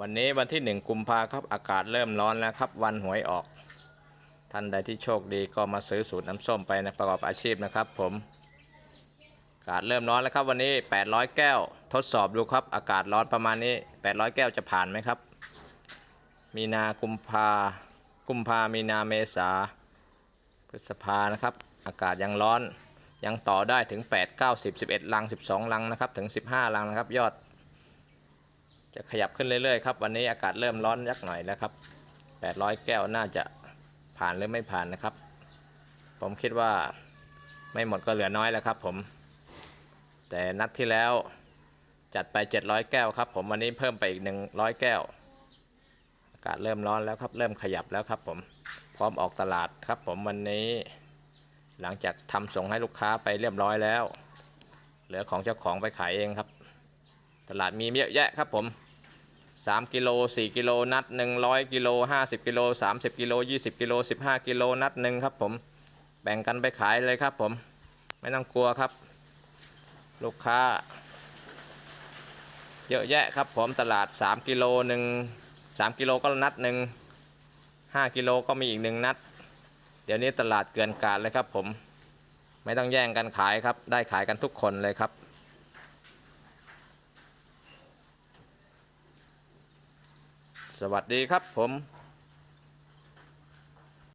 วันนี้วันที่หนึ่งกุมภาครับอากาศเริ่มร้อนแล้วครับ วันหวยออก ท่านใดที่โชคดีก็มาซื้อสูตรน้ำส้มไปนะประกอบอาชีพนะครับ ผมอากาศเริ่มร้อนแล้วครับวันนี้ 800 แก้ว ทดสอบดูครับอากาศร้อนประมาณนี้ 800 แก้วจะผ่านไหมครับ มีนากุมภากุมภามีนาเมษาพฤษภานะครับ อากาศยังร้อนยังต่อได้ถึง 8 9 10 11ลัง 12 ลังนะครับถึง 15 ลังนะครับ ยอด จะขยับขึ้นเรื่อยๆครับวันนี้อากาศเริ่มร้อนยักหน่อยแล้วครับ 800 แก้วน่าจะผ่านหรือไม่ผ่านนะครับ ผมคิดว่าไม่หมดก็เหลือน้อยแล้วครับผม แต่นัดที่แล้วจัดไป 700 แก้วครับ ผมวันนี้เพิ่มไปอีก 100 แก้ว อากาศเริ่มร้อนแล้วครับ เริ่มขยับแล้วครับผมพร้อมออกตลาดครับ ผมวันนี้หลังจากทำส่งให้ลูกค้าไปเรียบร้อยแล้ว เหลือของเจ้าของไปขายเองครับ ตลาดมีเยอะแยะครับผม 3กิโล4กิโลนัด100กิโล50กิโล30กิโล20กิโล15กิโลนัดหนึ่งครับผมแบ่งกันไปขายเลยครับผมไม่ต้องกลัวครับ ลูกค้า เยอะแยะครับผมตลาด 3กิโลหนึ่ง3กิโลก็นัดหนึ่ง5กิโลก็มีอีกหนึ่งนัด เดี๋ยวนี้ตลาดเกินการเลยครับผม ไม่ต้องแย่งกันขายครับ ได้ขายกันทุกคนเลยครับ สวัสดีครับผม